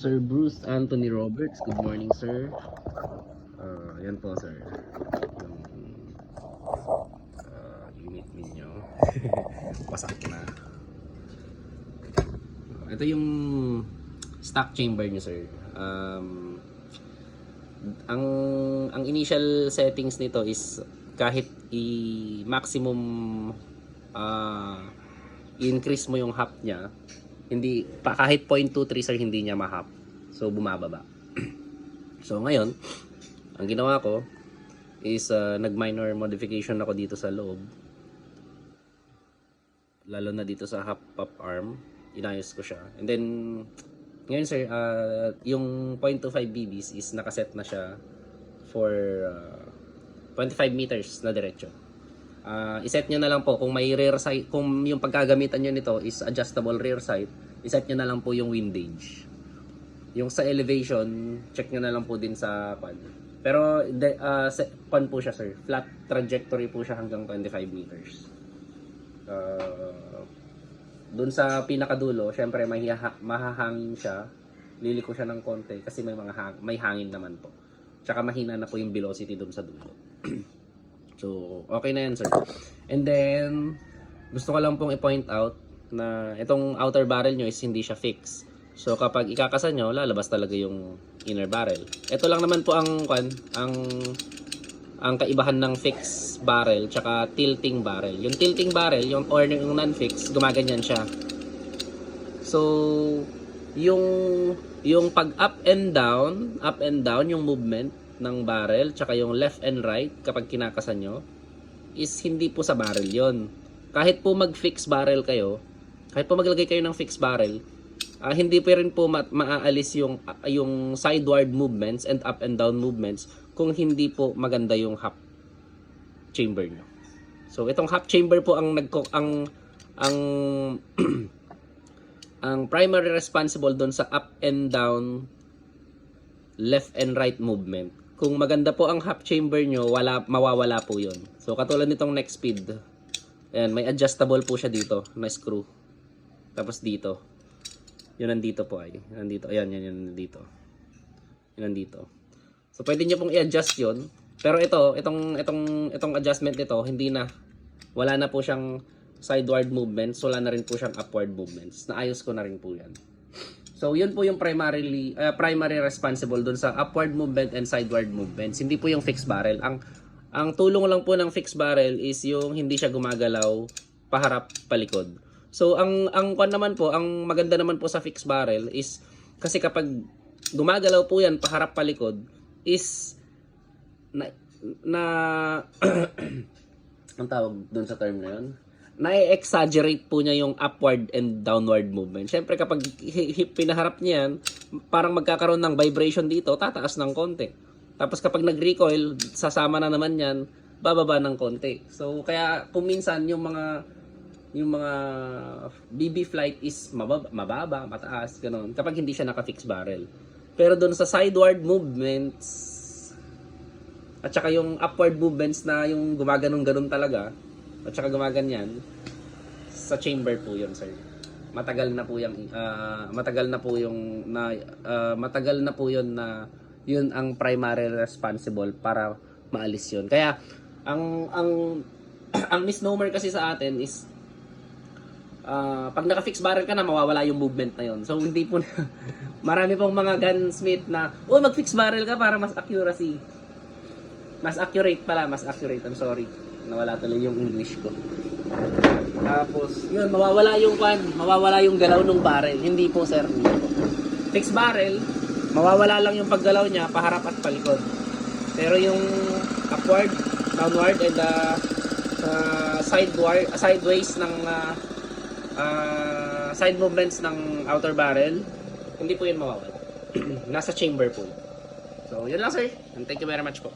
Sir Bruce Anthony Roberts, good morning sir. Ah, yan po sir. Yung ah, unit ninyo. Wasak na. Ito yung stock chamber niyo sir. Um, ang ang initial settings nito is kahit i maximum ah increase mo yung hop niya, hindi pa kahit 0.23 sir hindi niya ma-hop. So bumababa. so ngayon, ang ginawa ko is uh, nag-minor modification ako dito sa loob. Lalo na dito sa hop pop arm, inayos ko siya. And then ngayon sir, uh, yung 0.25 BBs is nakaset na siya for uh, 25 meters na diretso. Ah, iset nyo na lang po kung may rear sight, kung yung pagkagamitan nyo nito is adjustable rear sight, iset nyo na lang po yung windage. Yung sa elevation, check nyo na lang po din sa pan. Pero de, ah, se- pan po siya sir. Flat trajectory po siya hanggang 25 meters. Uh, doon sa pinakadulo, syempre mahahangin siya. Liliko siya ng konti kasi may mga hang- may hangin naman po. Tsaka mahina na po yung velocity doon sa dulo. So, okay na yan, sir. And then, gusto ko lang pong i-point out na itong outer barrel nyo is hindi siya fix. So, kapag ikakasan nyo, lalabas talaga yung inner barrel. Ito lang naman po ang, kwan, ang, ang kaibahan ng fix barrel tsaka tilting barrel. Yung tilting barrel, yung or yung non-fix, gumaganyan siya. So, yung yung pag up and down, up and down yung movement ng barrel tsaka yung left and right kapag kinakasan nyo is hindi po sa barrel yon. Kahit po mag-fix barrel kayo, kahit po maglagay kayo ng fix barrel, ah, hindi pa rin po ma- maaalis yung ah, yung sideward movements and up and down movements kung hindi po maganda yung hop chamber nyo. So itong hop chamber po ang nagko ang ang ang primary responsible doon sa up and down left and right movement. Kung maganda po ang hop chamber nyo, wala, mawawala po yon. So, katulad nitong next speed. Ayan, may adjustable po siya dito na screw. Tapos dito. Yun nandito po ay. Nandito. Ayan, yan, yan nandito. Yun nandito. So, pwede nyo pong i-adjust yun. Pero ito, itong, itong, itong adjustment nito, hindi na. Wala na po siyang sideward movements. Wala na rin po siyang upward movements. Naayos ko na rin po yan. So, yun po yung primarily uh, primary responsible dun sa upward movement and sideward movements. Hindi po yung fixed barrel. Ang ang tulong lang po ng fixed barrel is yung hindi siya gumagalaw paharap palikod. So, ang ang kwan naman po, ang maganda naman po sa fixed barrel is kasi kapag gumagalaw po yan paharap palikod is na na ang tawag dun sa term na yun na-exaggerate po niya yung upward and downward movement. Siyempre kapag pinaharap niya yan, parang magkakaroon ng vibration dito, tataas ng konti. Tapos kapag nag-recoil, sasama na naman yan, bababa ng konti. So kaya kung minsan yung mga yung mga BB flight is mababa, mababa mataas, ganun. Kapag hindi siya naka-fix barrel. Pero doon sa sideward movements, at saka yung upward movements na yung gumaganon-ganon talaga, at saka gumaganyan, sa chamber po yun, sir. Matagal na po yung ah, matagal na po yung na ah, matagal na po yun na yun ang primary responsible para maalis yun. Kaya ang ang ang misnomer kasi sa atin is ah, pag naka-fix barrel ka na mawawala yung movement na yun. So hindi po na, marami pong mga gunsmith na oh mag-fix barrel ka para mas accuracy. Mas accurate pala, mas accurate. I'm sorry. Nawala tuloy yung English ko. Tapos, yun, mawawala yung kwan, mawawala yung galaw ng barrel. Hindi po, sir. Fixed barrel, mawawala lang yung paggalaw niya, paharap at palikod. Pero yung upward, downward, and uh, uh, sideward, sideways ng uh, uh, side movements ng outer barrel, hindi po yun mawawala. Nasa chamber po. So, yun lang, sir. And thank you very much po.